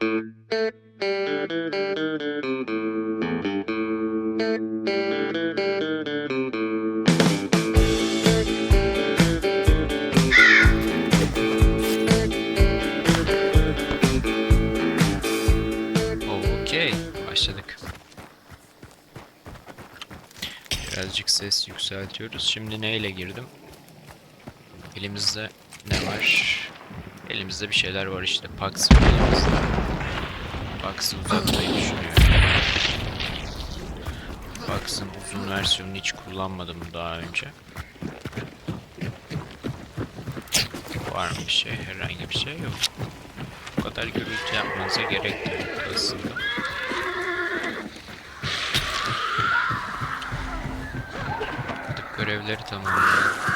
Okey, başladık. Birazcık ses yükseltiyoruz. Şimdi neyle girdim? Elimizde ne var? Elimizde bir şeyler var işte. Pax elimizde. Pax'ı uzatmayı düşünüyorum. Pax'ın uzun versiyonunu hiç kullanmadım daha önce. Var mı bir şey? Herhangi bir şey yok. Bu kadar gürültü yapmanıza gerek yok aslında. Artık görevleri tamamlayalım.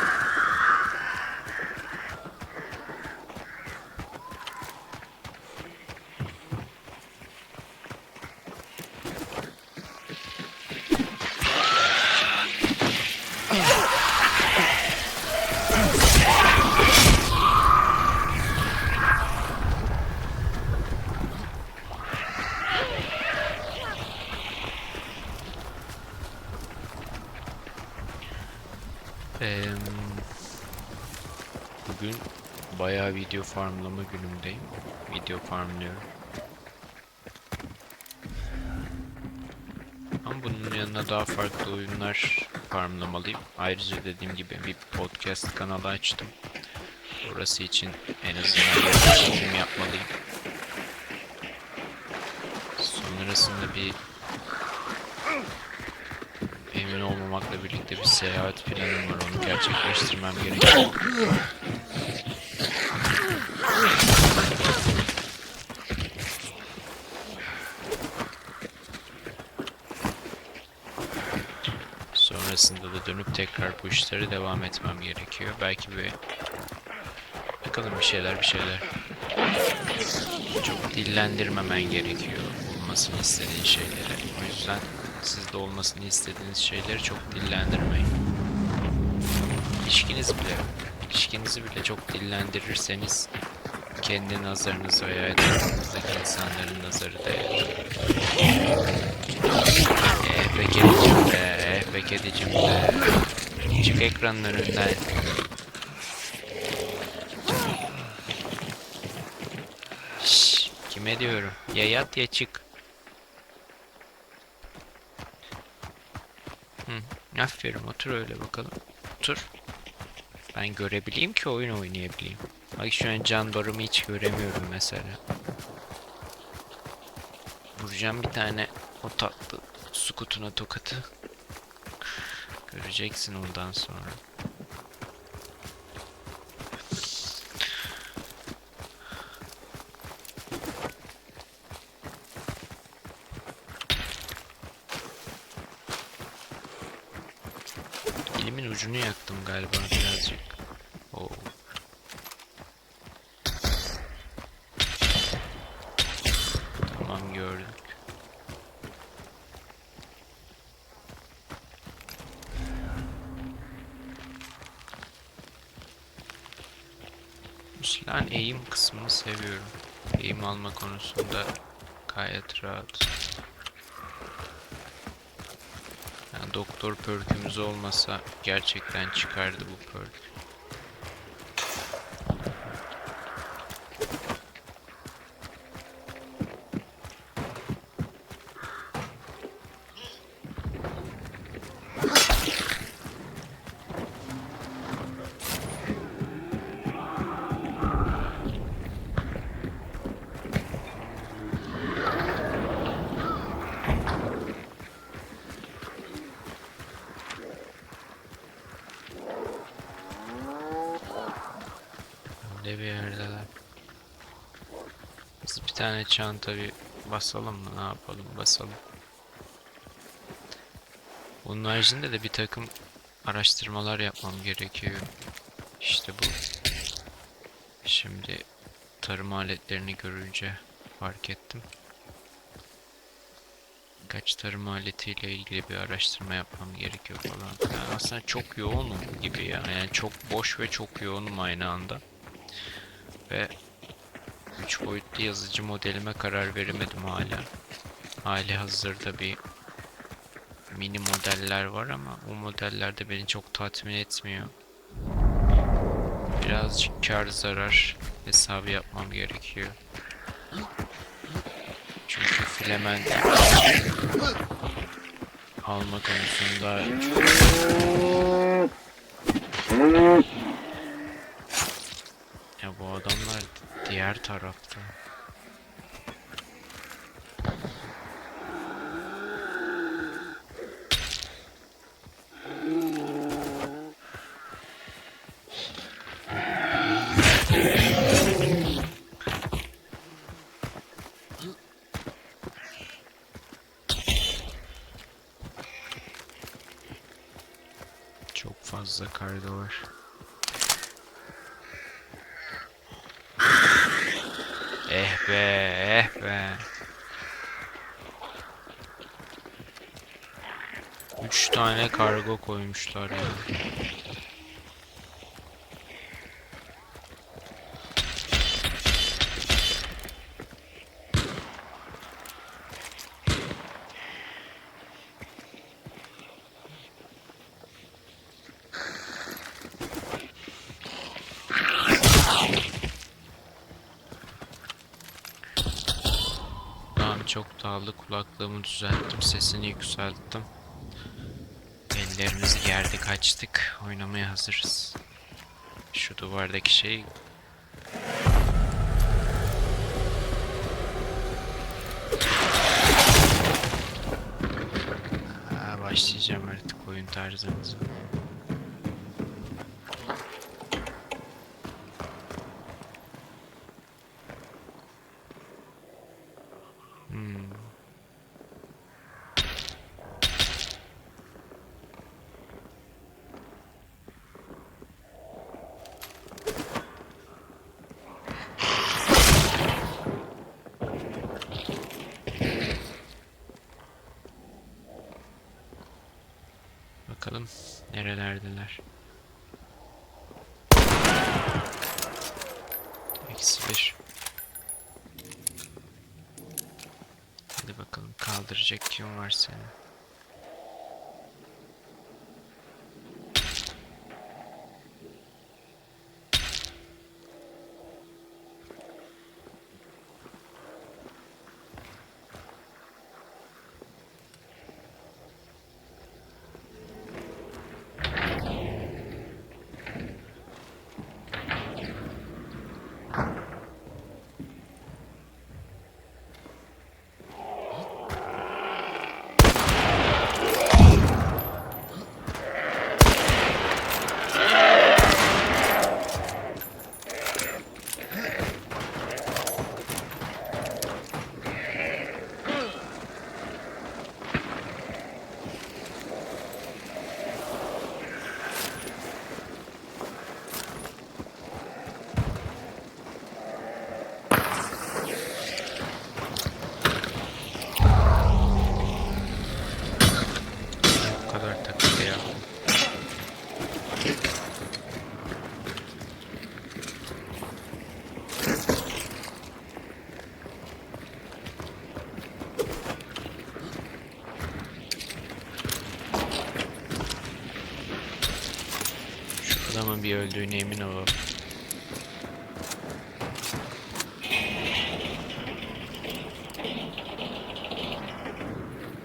Video farmlama günümdeyim. Video farmlıyorum. Ama bunun yanına daha farklı oyunlar farmlamalıyım. Ayrıca dediğim gibi bir podcast kanalı açtım. Orası için en azından çekim yapmalıyım. Sonrasında bir emin olmamakla birlikte bir seyahat planım var. Onu gerçekleştirmem gerekiyor. Sonrasında da dönüp tekrar bu işlere devam etmem gerekiyor. Belki bir bakalım bir şeyler bir şeyler. Çok dillendirmemen gerekiyor olmasını istediğin şeyleri. O yüzden sizde olmasını istediğiniz şeyleri çok dillendirmeyin. İlişkiniz bile, ilişkinizi bile çok dillendirirseniz kendi nazarınız veya etrafınızdaki insanların nazarı değer. Eh be kedicim de, eh be kedicim de. Çık ekranın önünden. Şşş, kime diyorum? Ya yat ya çık. Hı, aferin otur öyle bakalım. Otur. Ben görebileyim ki oyun oynayabileyim. Bak şu an can barımı hiç göremiyorum mesela. Vuracağım bir tane o tatlı su kutuna tokatı. Göreceksin ondan sonra. Elimin ucunu yaktım galiba birazcık. Oo. Tamam gördük. Bu silahın eğim kısmını seviyorum. Eğim alma konusunda gayet rahat. Yani doktor perkümüz olmasa gerçekten çıkardı bu perk. Öyle bir yerdeler. Bir tane çanta bir basalım mı? Ne yapalım? Basalım. Bunun haricinde de bir takım araştırmalar yapmam gerekiyor. İşte bu. Şimdi tarım aletlerini görünce fark ettim. Kaç tarım aletiyle ilgili bir araştırma yapmam gerekiyor falan. Yani aslında çok yoğunum gibi ya. Yani çok boş ve çok yoğunum aynı anda. Ve 3 boyutlu yazıcı modelime karar veremedim hala. Hali hazırda bir mini modeller var ama o modeller de beni çok tatmin etmiyor. Birazcık kar zarar hesabı yapmam gerekiyor. Çünkü filament alma konusunda ya bu adamlar diğer tarafta. Çok fazla kargo var. Eh be, eh be. Üç tane kargo koymuşlar ya. Tamam dağıldı. Kulaklığımı düzelttim. Sesini yükselttim. Ellerimizi gerdik açtık. Oynamaya hazırız. Şu duvardaki şey başlayacağım artık oyun tarzımıza. Bakalım nerelerdeler. Eksi bir. Hadi bakalım kaldıracak kim var seni. Bu kadar takıldı ya. Şu adamın bir öldüğüne emin olalım.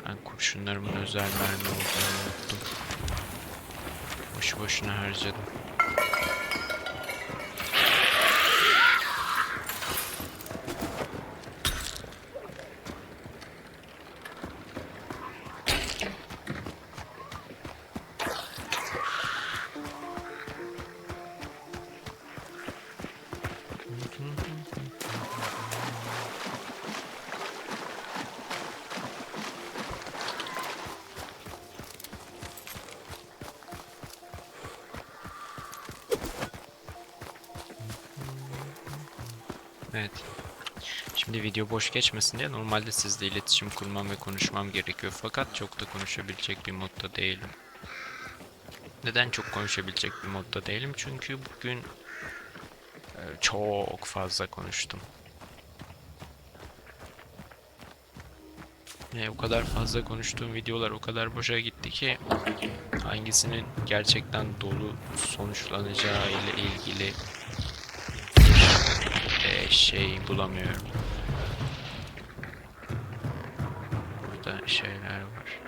Ben kurşunlarımın özel mermi olduğunu unuttum. Boşu boşuna harcadım. Evet. Şimdi video boş geçmesin diye normalde sizle iletişim kurmam ve konuşmam gerekiyor. Fakat çok da konuşabilecek bir modda değilim. Neden çok konuşabilecek bir modda değilim? Çünkü bugün e, çok fazla konuştum. Yani o kadar fazla konuştuğum videolar o kadar boşa gitti ki hangisinin gerçekten dolu sonuçlanacağı ile ilgili e, şey bulamıyorum. Burada şeyler var.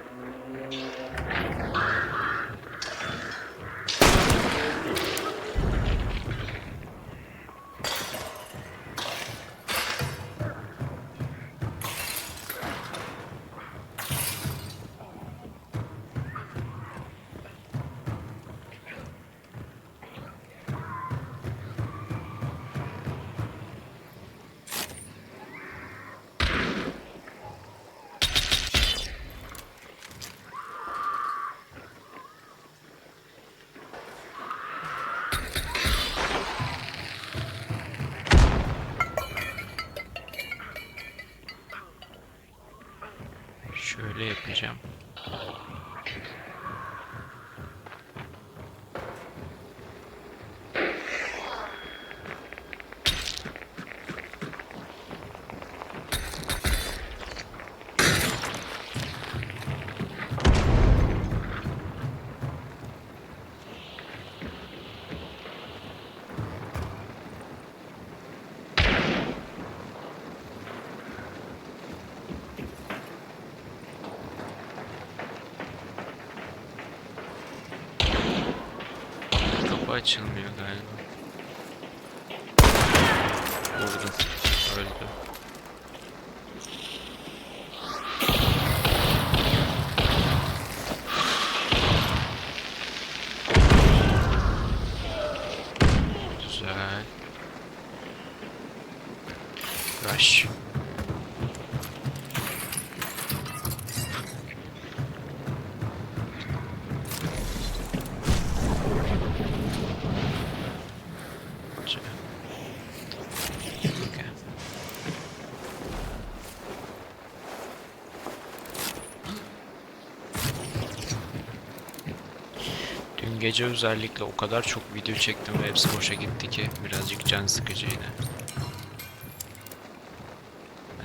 Dün gece özellikle o kadar çok video çektim ve hepsi boşa gitti ki birazcık can sıkıcıydı.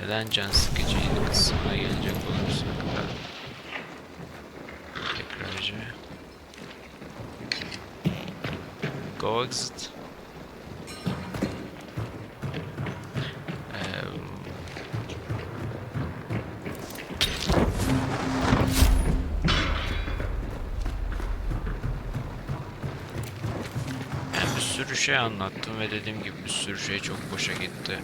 Neden can sıkıcıydı kısmına gelecek olursak da tekrarcı Go exit sürü şey anlattım ve dediğim gibi bir sürü şey çok boşa gitti.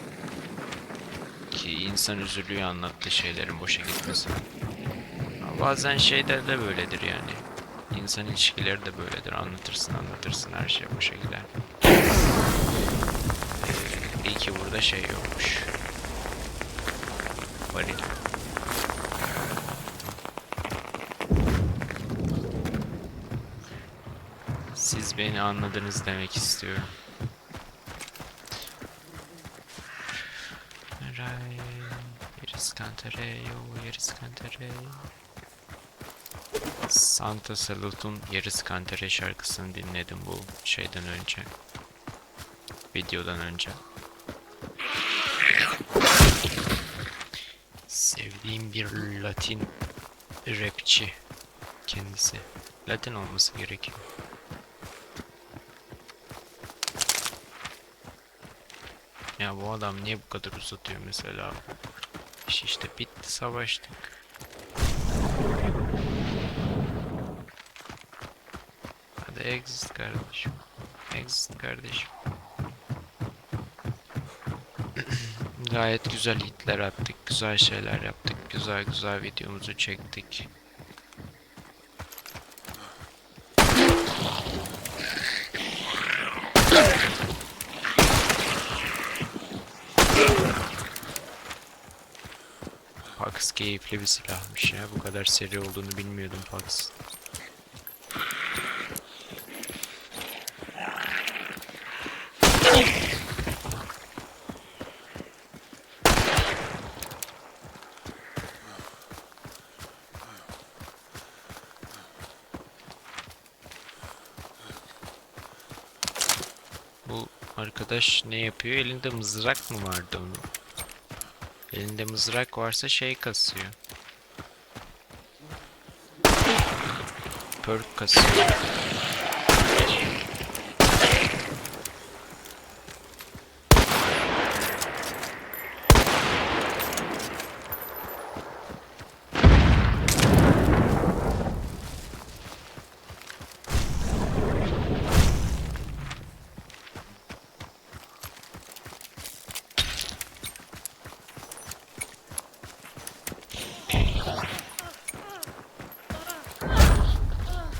Ki insan üzülüyor anlattığı şeylerin boşa gitmesi. Bazen şeyler de böyledir yani. İnsan ilişkileri de böyledir. Anlatırsın anlatırsın her şey boşa gider. Ee, iyi ki burada şey yokmuş. Varil. Beni anladınız demek istiyorum. Ray, Iris Cantareo, Iris Cantareo. Santa Salut'un Yarıs Kantare şarkısını dinledim bu şeyden önce. Videodan önce. Sevdiğim bir Latin rapçi kendisi. Latin olması gerekiyor. Ya bu adam niye bu kadar uzatıyor mesela? İş işte bitti savaştık. Hadi exit kardeşim. Exit kardeşim. Gayet güzel hitler attık, güzel şeyler yaptık, güzel güzel videomuzu çektik. Pax keyifli bir silahmış ya. Bu kadar seri olduğunu bilmiyordum Pax. Bu arkadaş ne yapıyor? Elinde mızrak mı vardı onun? Elinde mızrak varsa şey kasıyor. Perk kasıyor.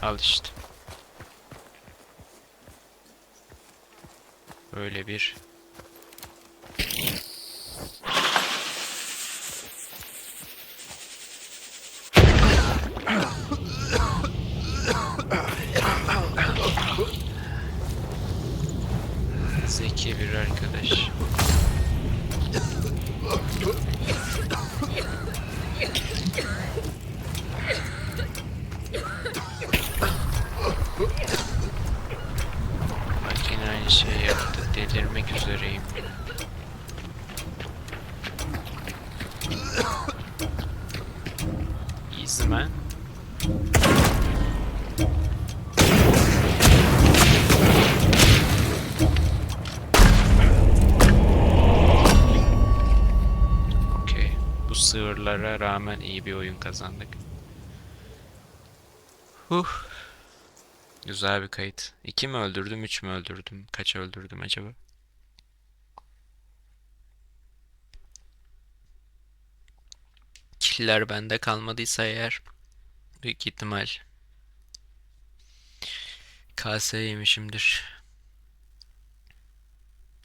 Al işte. Böyle bir Man. Okey. Bu sığırlara rağmen iyi bir oyun kazandık. Huh. Güzel bir kayıt. 2 mi öldürdüm, 3 mü öldürdüm? Kaç öldürdüm acaba? Killer bende kalmadıysa eğer büyük ihtimal KS yemişimdir.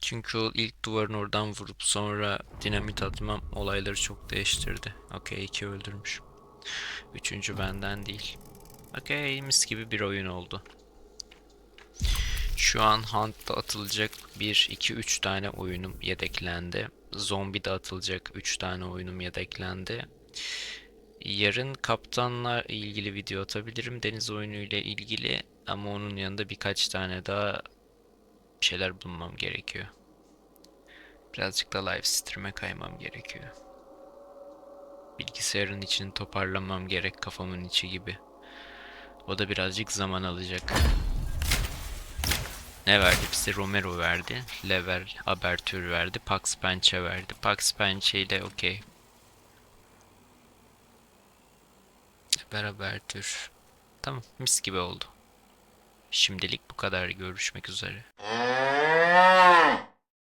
Çünkü o ilk duvarın oradan vurup sonra dinamit atmam olayları çok değiştirdi. Okey, iki öldürmüş. Üçüncü benden değil. Okey, mis gibi bir oyun oldu. Şu an Hunt'ta atılacak 1, 2, 3 tane oyunum yedeklendi. Zombi'de atılacak 3 tane oyunum yedeklendi. Yarın kaptanla ilgili video atabilirim. Deniz oyunu ile ilgili ama onun yanında birkaç tane daha şeyler bulmam gerekiyor. Birazcık da live stream'e kaymam gerekiyor. Bilgisayarın içini toparlamam gerek kafamın içi gibi. O da birazcık zaman alacak. Ne verdi bize? Romero verdi. Level Abertür verdi. Pax Pençe verdi. Pax Pençe ile okey. Level Abertür. Tamam mis gibi oldu. Şimdilik bu kadar. Görüşmek üzere.